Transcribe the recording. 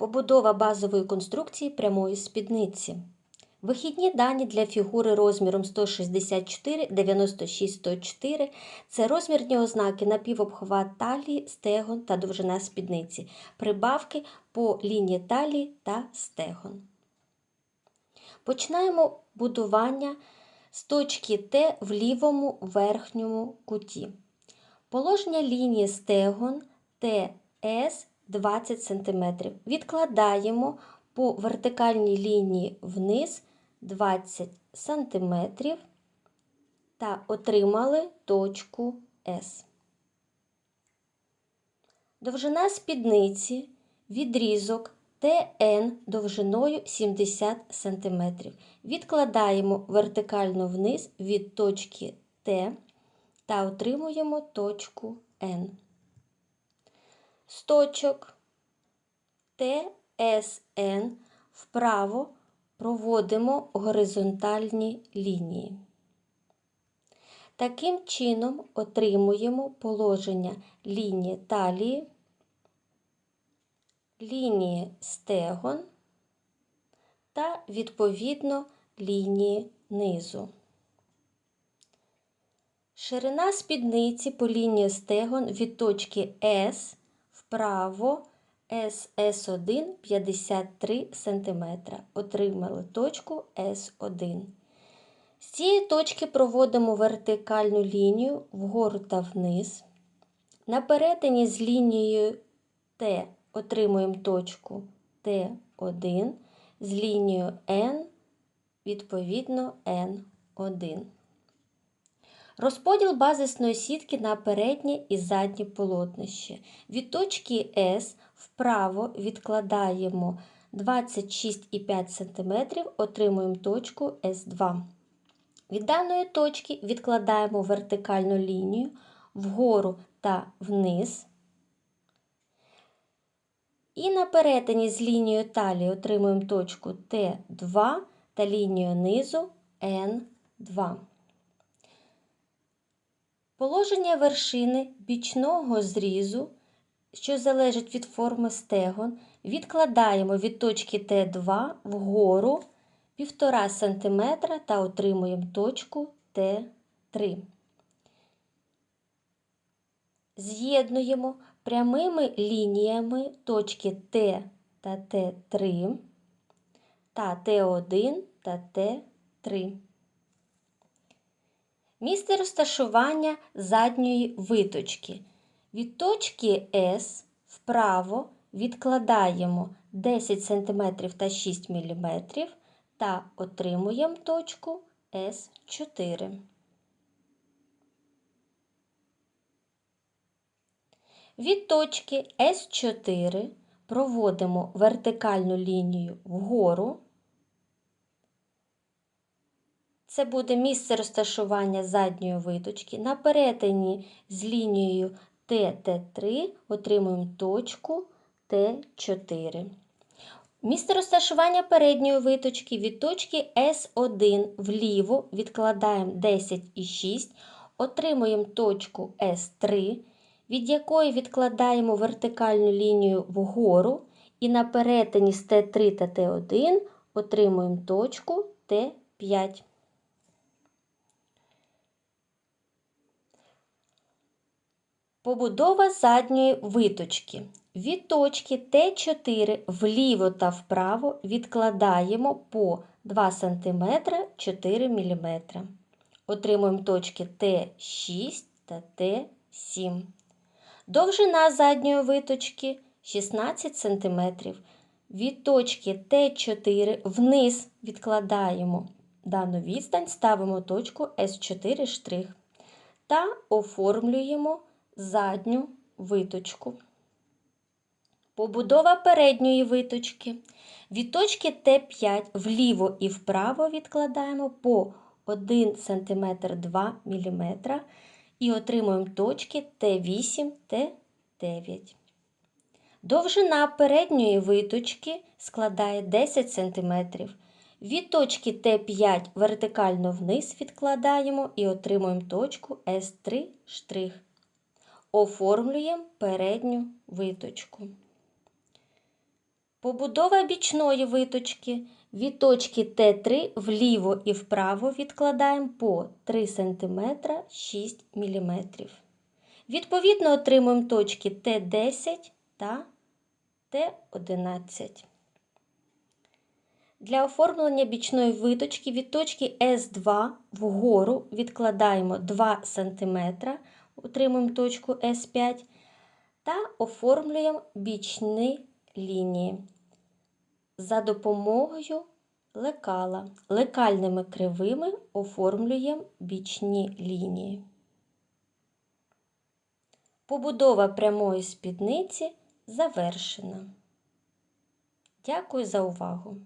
Побудова базової конструкції прямої спідниці. Вихідні дані для фігури розміром 164, 96, 104 – це розмірні ознаки напівобхват талії, стегон та довжина спідниці, прибавки по лінії талії та стегон. Починаємо будування з точки Т в лівому верхньому куті. Положення лінії стегон ТС 20 см. Відкладаємо по вертикальній лінії вниз 20 см та отримали точку С. Довжина спідниці відрізок ТН довжиною 70 см. Відкладаємо вертикально вниз від точки Т та отримуємо точку Н. З точок ТСН вправо проводимо горизонтальні лінії. Таким чином отримуємо положення лінії талії, лінії стегон та, відповідно, лінії низу. Ширина спідниці по лінії стегон від точки С вправо СС1 53 см. Отримали точку С1. З цієї точки проводимо вертикальну лінію вгору та вниз. На перетині з лінією Т отримуємо точку Т1, з лінією N, відповідно N1. Розподіл базисної сітки на переднє і заднє полотнище. Від точки С вправо відкладаємо 26,5 см, отримуємо точку С2. Від даної точки відкладаємо вертикальну лінію вгору та вниз. І на перетині з лінією талії отримуємо точку Т2 та лінію низу Н2. Положення вершини бічного зрізу, що залежить від форми стегон, відкладаємо від точки Т2 вгору 1,5 см та отримуємо точку Т3. З'єднуємо прямими лініями точки Т та Т3 та Т1 та Т3. Місце розташування задньої виточки. Від точки С вправо відкладаємо 10 см та 6 мм та отримуємо точку С4. Від точки С4 проводимо вертикальну лінію вгору. Це буде місце розташування задньої виточки. На перетині з лінією ТТ3 отримуємо точку Т4. Місце розташування передньої виточки від точки С1 вліво відкладаємо 10,6, отримуємо точку С3, від якої відкладаємо вертикальну лінію вгору, і на перетині з Т3 та Т1 отримуємо точку Т5. Побудова задньої виточки. Від точки Т4 вліво та вправо відкладаємо по 2 см 4 мм. Отримуємо точки Т6 та Т7. Довжина задньої виточки 16 см. Від точки Т4 вниз відкладаємо дану відстань, ставимо точку С4 штрих та оформлюємо задню виточку. Побудова передньої виточки. Від точки Т5 вліво і вправо відкладаємо по 1 см 2 мм і отримуємо точки Т8 Т9. Довжина передньої виточки складає 10 см. Від точки Т5 вертикально вниз відкладаємо і отримуємо точку С3 штрих. Оформлюємо передню виточку. Побудова бічної виточки. Від точки Т3 вліво і вправо відкладаємо по 3 см 6 мм. Відповідно отримуємо точки Т10 та Т11. Для оформлення бічної виточки від точки С2 вгору відкладаємо 2 см, отримуємо точку С5 та оформлюємо бічні лінії за допомогою лекала. Лекальними кривими оформлюємо бічні лінії. Побудова прямої спідниці завершена. Дякую за увагу!